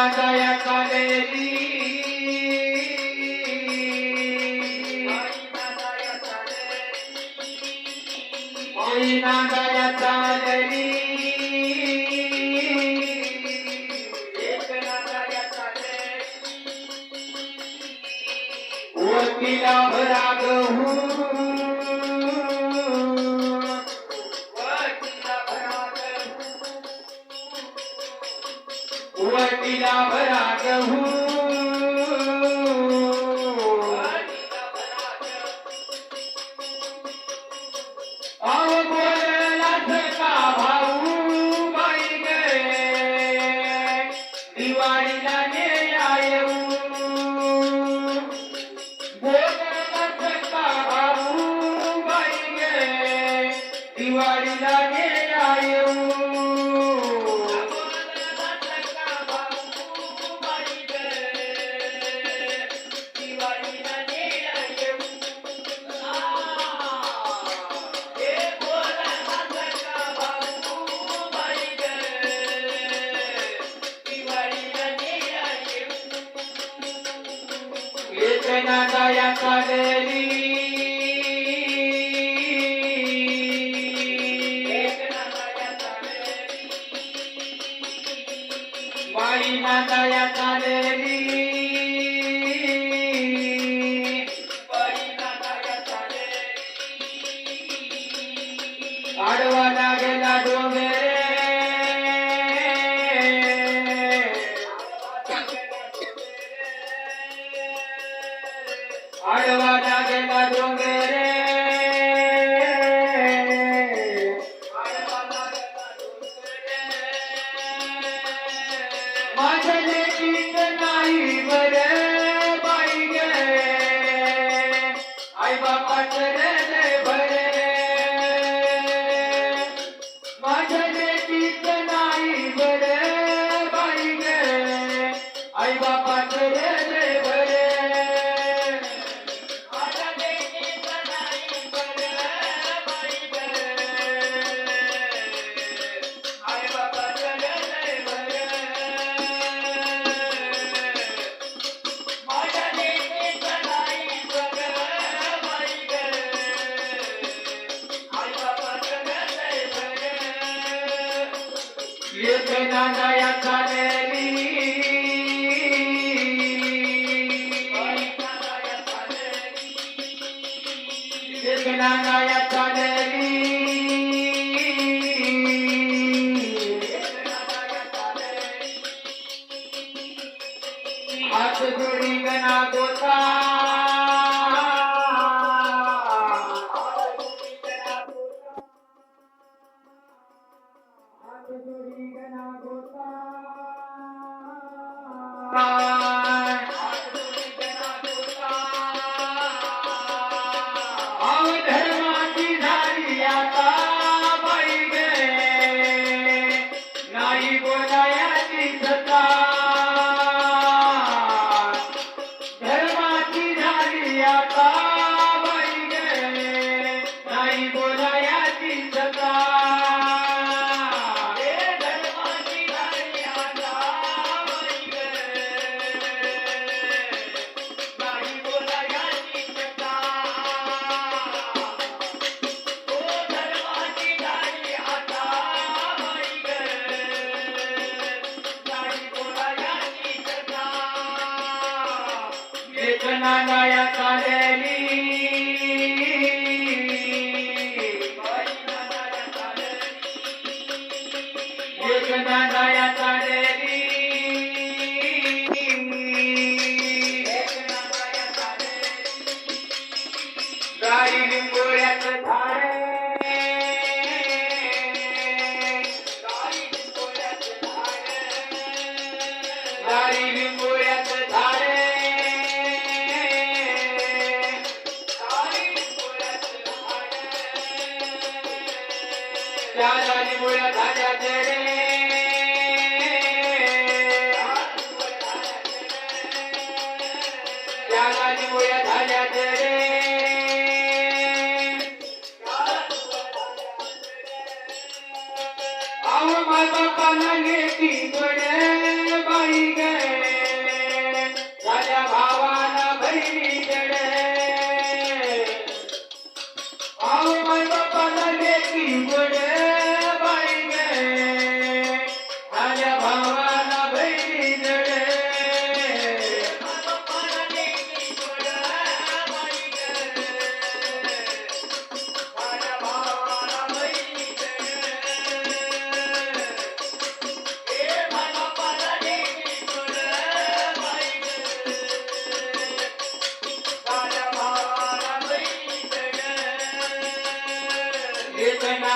Karadaya kaleri Oynadaya kaleri Urpila bhraga hu Shivalinkanathotha लेखना गाया काढली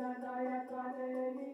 Nandaya Kaleli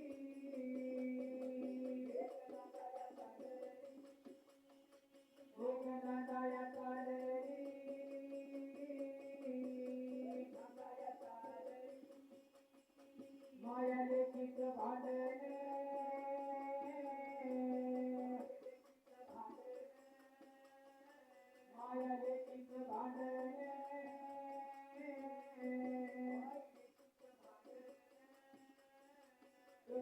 I'm a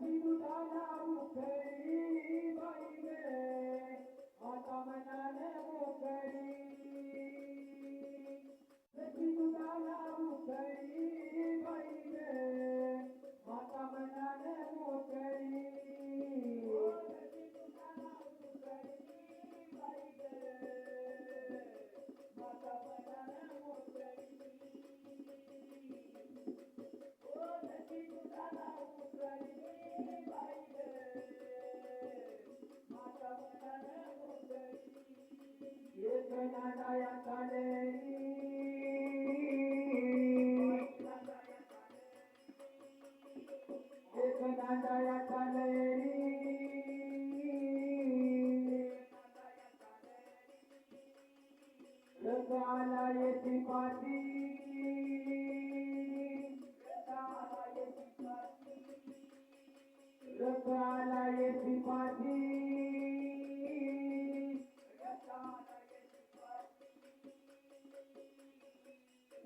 petty, but I'm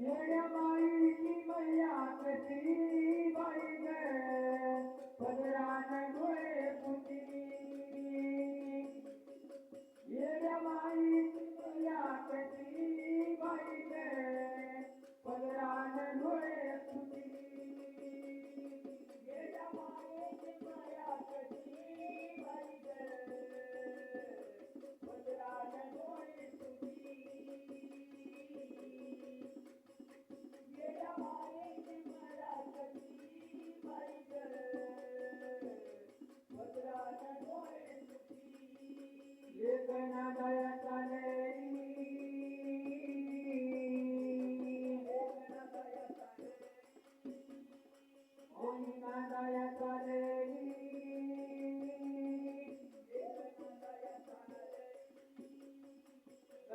येडबाई मैया कधी बाई पदरान डोळे पुती येडबाई मैया कधी बाई पदरान पुती बाई पुती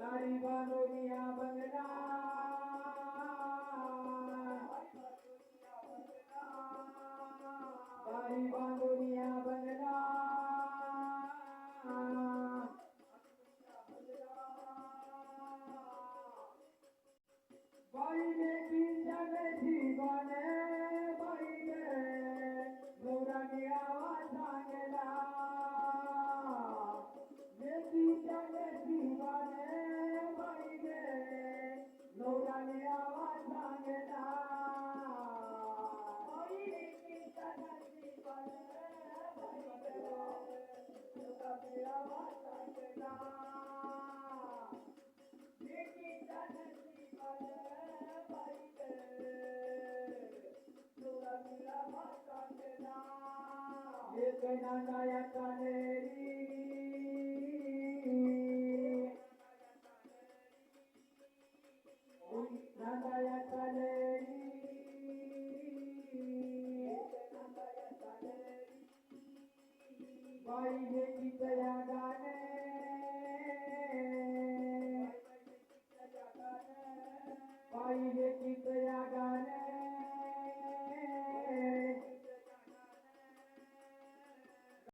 Tari Bhagavati Abhagana Տենակայականների